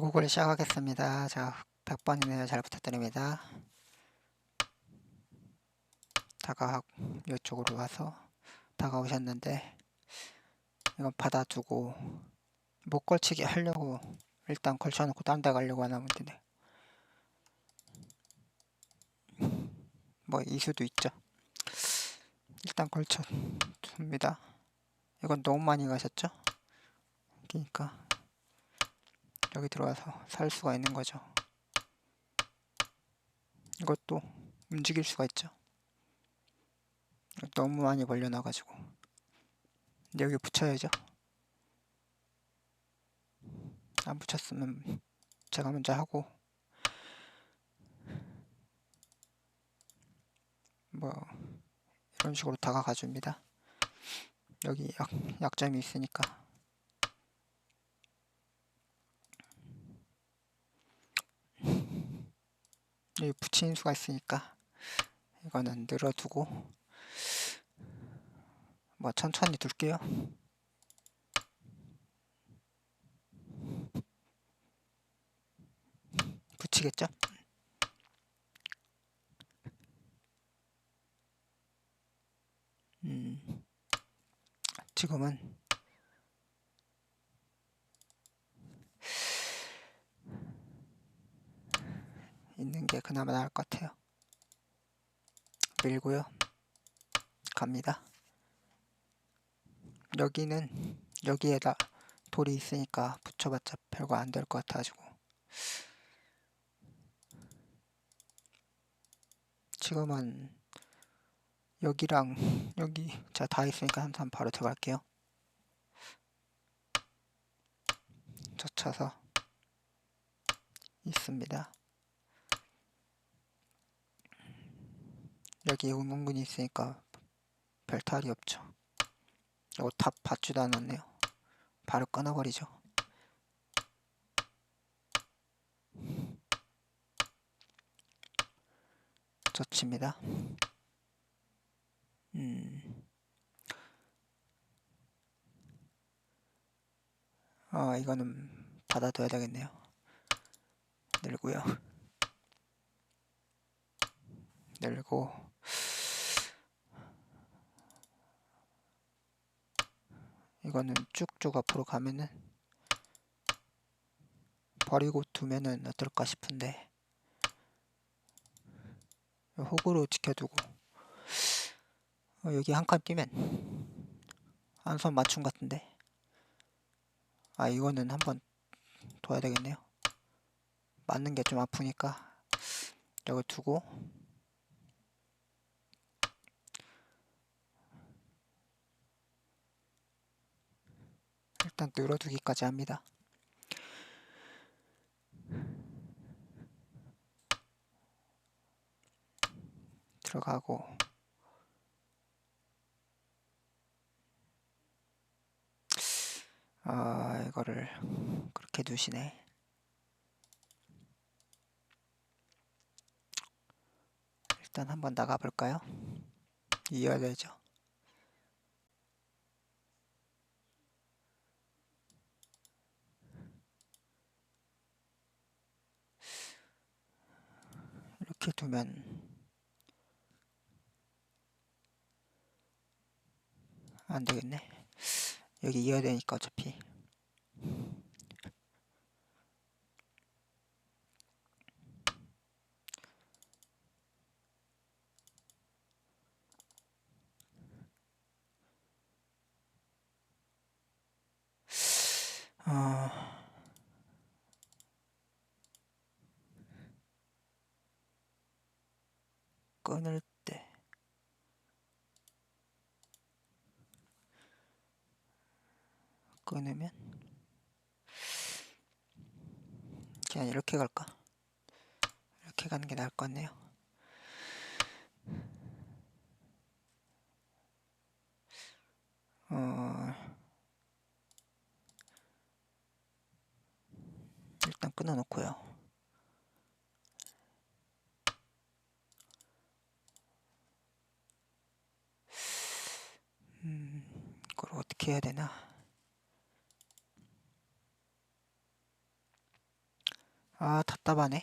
결국을 시작하겠습니다. 자, 100번이네요. 잘 부탁드립니다. 다가 이쪽으로 와서 다가오셨는데 이건 받아두고 못 걸치게 하려고 일단 걸쳐놓고 딴 데 가려고 하나 본데 뭐 이수도 있죠. 일단 걸쳐 둡니다. 이건 너무 많이 가셨죠? 그러니까 여기 들어와서 살 수가 있는 거죠. 이것도 움직일 수가 있죠. 너무 많이 벌려놔가지고 여기 붙여야죠. 안 붙였으면 제가 먼저 하고 뭐 이런 식으로 다가가 줍니다. 여기 약, 약점이 있으니까 여기 붙이는 수가 있으니까 이거는 늘어두고 뭐 천천히 둘게요. 붙이겠죠? 음, 지금은 있는 게 그나마 나을 것 같아요. 밀고요. 갑니다. 여기는 여기에다 돌이 있으니까 붙여봤자 별거 안 될 것 같아가지고 지금은 여기랑 여기 자 다 있으니까 한번 바로 들어갈게요. 젖혀서 있습니다. 여기 우문군이 있으니까 별 탈이 없죠. 이거 탑 받지도 않았네요. 바로 끊어버리죠. 좋습니다. 음. 아, 이거는 받아둬야 되겠네요. 늘고요. 늘고 이거는 쭉쭉 앞으로 가면은 버리고 두면은 어떨까 싶은데 호구로 지켜두고 어, 여기 한 칸 뛰면 안선 맞춤 같은데 아 이거는 한번 둬야 되겠네요. 맞는 게 좀 아프니까 여기 두고 일단 늘어두기까지 합니다. 들어가고. 아 이거를 그렇게 두시네. 일단 한번 나가 볼까요? 이어야죠 두면 안 되겠네. 여기 이어야 되니까 어차피. 어... 끊을 끊으면 그냥 이렇게 갈까? 이렇게 가는 게 나을 것 같네요. 어... 일단 끊어놓고요. 음, 이걸 어떻게 해야 되나? 아, 답답하네.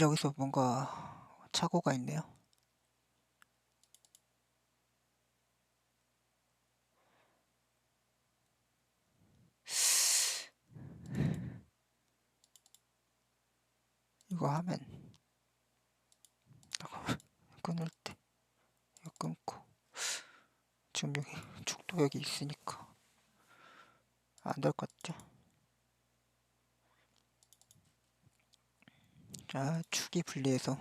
여기서 뭔가 착오가 있네요. 이거 하면 끊을 때 끊고 지금 여기 축도 여기 있으니까 안 될 것 같죠? 자, 축이 분리해서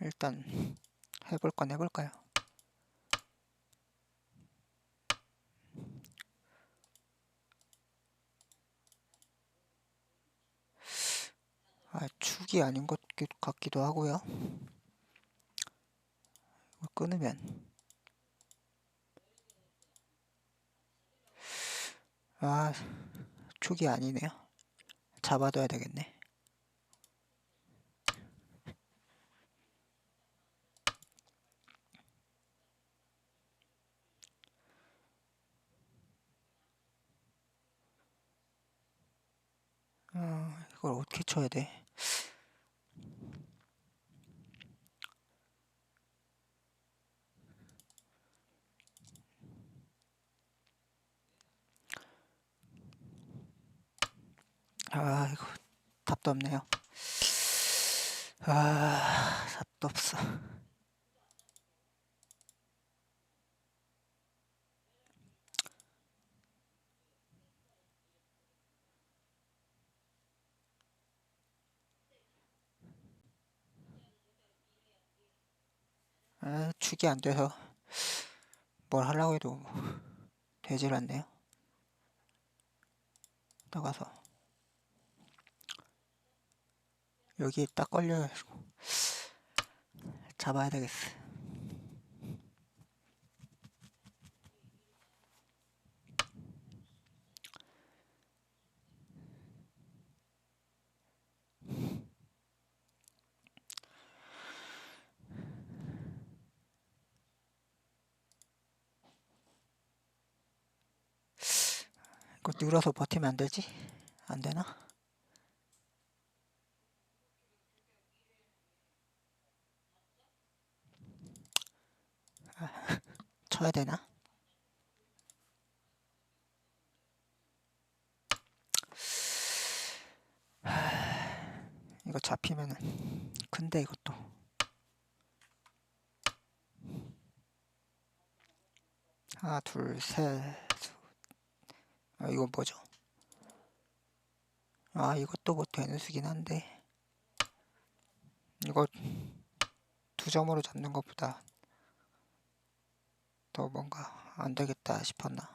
일단 해볼 건 해볼까요? 아, 축이 아닌 것 같기- 같기도 하고요. 이거 끊으면 아, 축이 아니네요. 잡아둬야 되겠네. 아, 이걸 어떻게 쳐야 돼? 아, 이거 답도 없네요. 아, 답도 없어. 아, 축이 안 돼서 뭘 하려고 해도 되질 않네요. 나가서 여기 딱 걸려가지고 잡아야 되겠어. 이거 눌러서 버티면 안 되지? 안 되나? 아, 쳐야 되나? 하, 이거 잡히면은 큰데 이것도 하나 둘셋 아 이거 뭐죠? 아 이것도 뭐 되는 수긴 한데 이거 두 점으로 잡는 것보다 더 뭔가 안 되겠다 싶었나.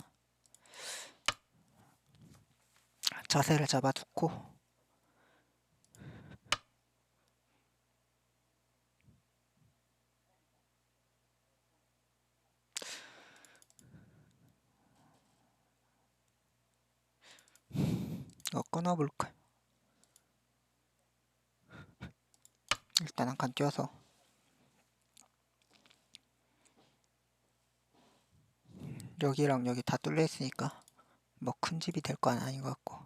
자세를 잡아두고 이거 끊어볼까? 일단 한 칸 뛰어서 여기랑 여기 다 뚫려 있으니까 뭐 큰 집이 될 건 아닌 것 같고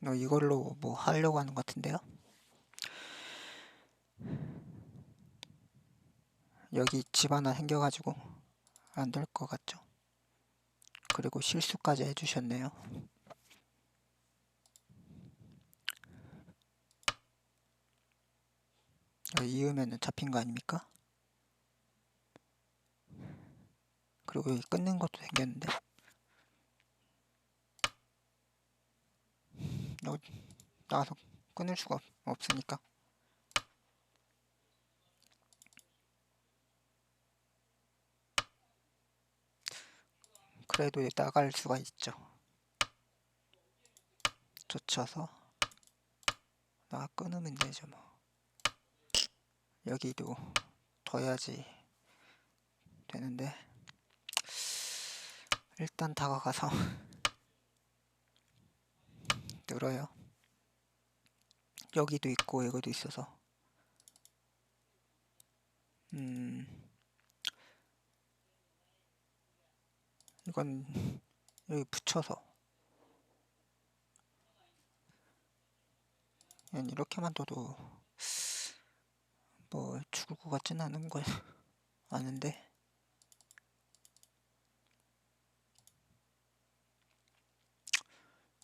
너 이걸로 뭐 하려고 하는 것 같은데요? 여기 집 하나 생겨가지고 안 될 것 같죠? 그리고 실수까지 해주셨네요. 여기 이으면은 잡힌 거 아닙니까? 그리고 여기 끊는 것도 생겼는데 나가서 끊을 수가 없, 없으니까 그래도 나갈 수가 있죠. 젖혀서 나 끊으면 되죠 뭐. 여기도 둬야지 되는데 일단 다가가서 늘어요. 여기도 있고 여기도 있어서. 음 이건 여기 붙여서. 그냥 이렇게만 둬도 뭐 죽을 것 같진 않은 걸 아는데.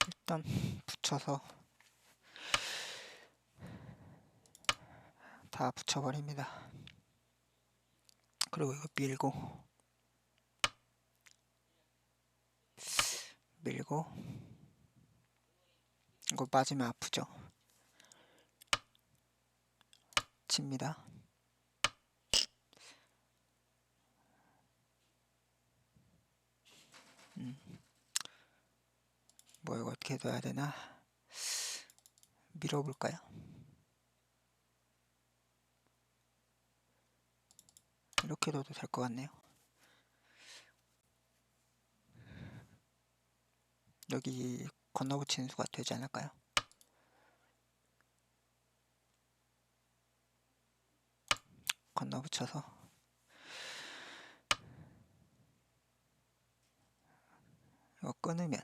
일단 붙여서 다 붙여버립니다. 그리고 이거 밀고 밀고 이거 맞으면 아프죠? 칩니다. 음. 뭐 이거 어떻게 둬야 되나? 밀어볼까요? 이렇게 둬도 될 것 같네요. 여기 건너붙이는 수가 되지 않을까요? 건너붙여서 이거 끊으면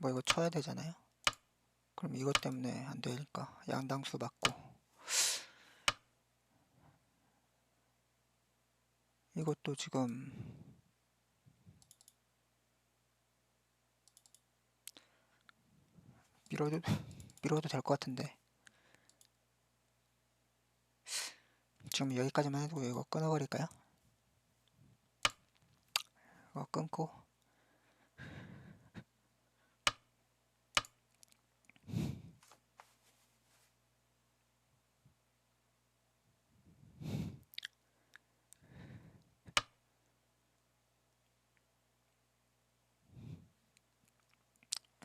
뭐 이거 쳐야 되잖아요. 그럼 이것 때문에 안 되니까 양당수 받고 이것도 지금 밀어도 밀어도 될 것 같은데 지금 여기까지만 해두고 이거 끊어버릴까요? 이거 끊고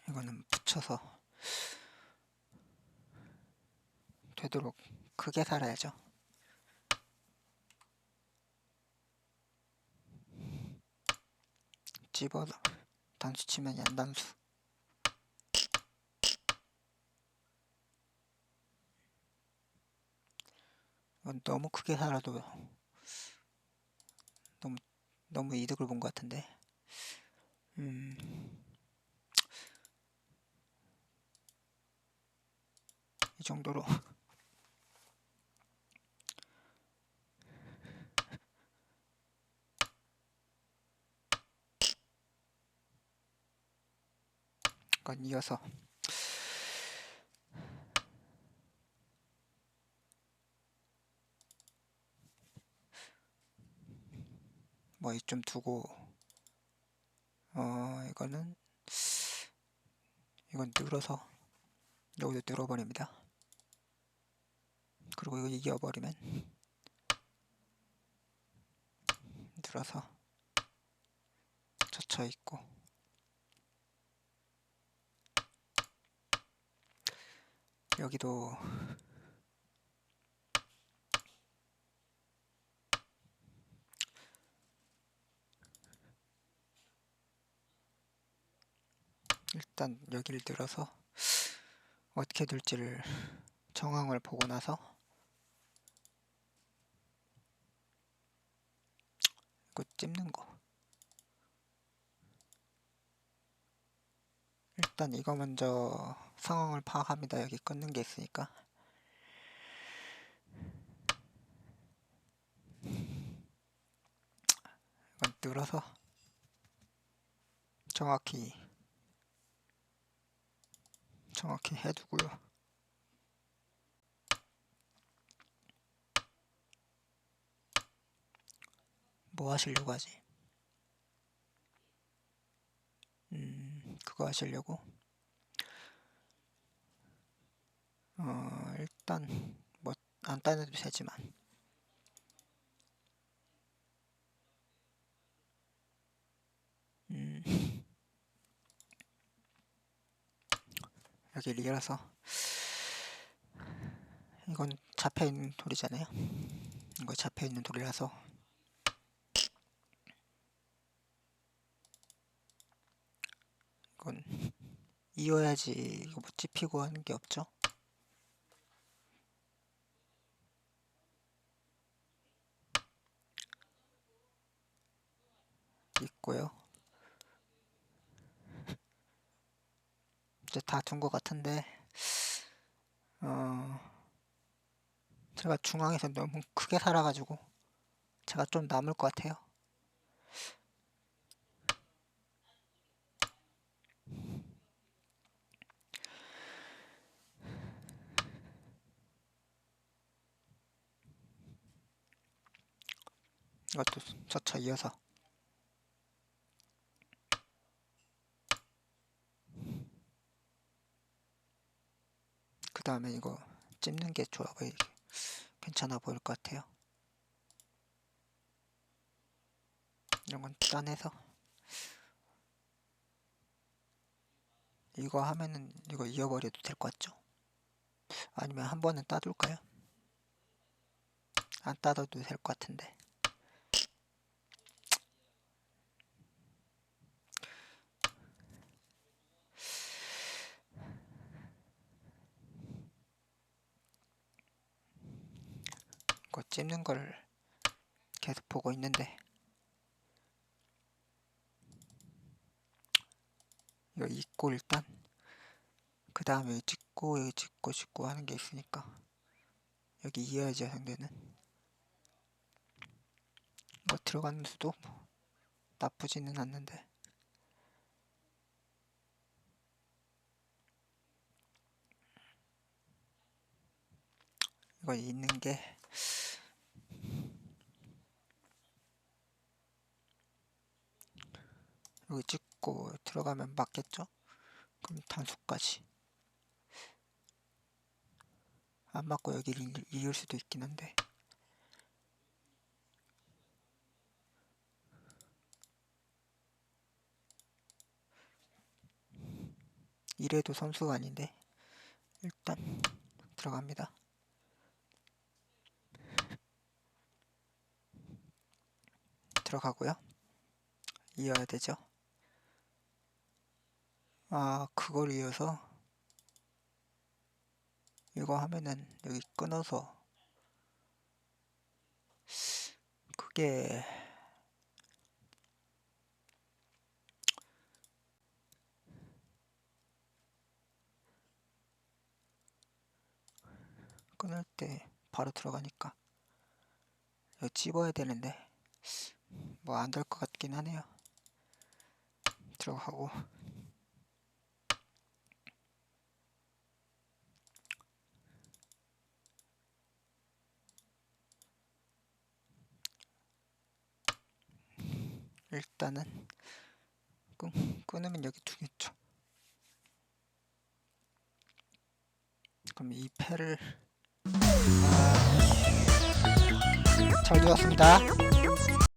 이거는 붙여서 되도록 크게 살아야죠. 집어 단수 치면 양단수. 너무 크게 살아도 너무 너무 이득을 본 것 같은데. 음. 이 정도로 건 이어서. 뭐 이좀 두고. 어 이거는 이건 늘어서 여기도 늘어버립니다. 그리고 이거 이겨버리면 늘어서 젖혀 있고 여기도. 일단 여기를 들어서 어떻게 될지를 정황을 보고 나서 이거 찝는 거 일단 이거 먼저 상황을 파악합니다. 여기 끊는 게 있으니까 이건 늘어서 정확히 정확히 해두고요. 뭐 하시려고 하지? 음, 그거 하시려고? 어, 일단 일단 뭐안 따내도 되지만. 음. 여기 리라서 이건 잡혀있는 돌이잖아요. 이거 잡혀있는 돌이라서 이건 이어야지 이거 뭐 찝히고 하는 게 없죠? 있고요. 이제 다 둔 것 같은데 어 제가 중앙에서 너무 크게 살아가지고 제가 좀 남을 것 같아요 이것도 저차 이어서 그 다음에 이거 찝는 게 좋아 보이게 괜찮아 보일 것 같아요 이런 건 따내서 이거 하면은 이거 이어버려도 될 것 같죠? 아니면 한 번은 따둘까요? 안 따둬도 될 것 같은데 거 찝는 걸 계속 보고 있는데. 이거 잊고 일단 그 다음에 여기 찍고 여기 찍고 찍고 하는 게 있으니까 여기 이어야죠 상대는. 이거 들어가는 수도 뭐 나쁘지는 않는데. 이거 있는 게 여기 찍고 들어가면 맞겠죠? 그럼 단수까지. 안 맞고 여기를 이을 수도 있긴 한데. 이래도 선수가 아닌데. 일단 들어갑니다. 들어가고요. 이어야 되죠 아 그걸 이어서 이거 하면은 여기 끊어서 그게 끊을 때 바로 들어가니까 이거 찝어야 되는데 뭐 안 될 것 같긴 하네요. 들어가고 일단은 끊, 끊으면 여기 두겠죠. 그럼 이 패를 아, 잘 되었습니다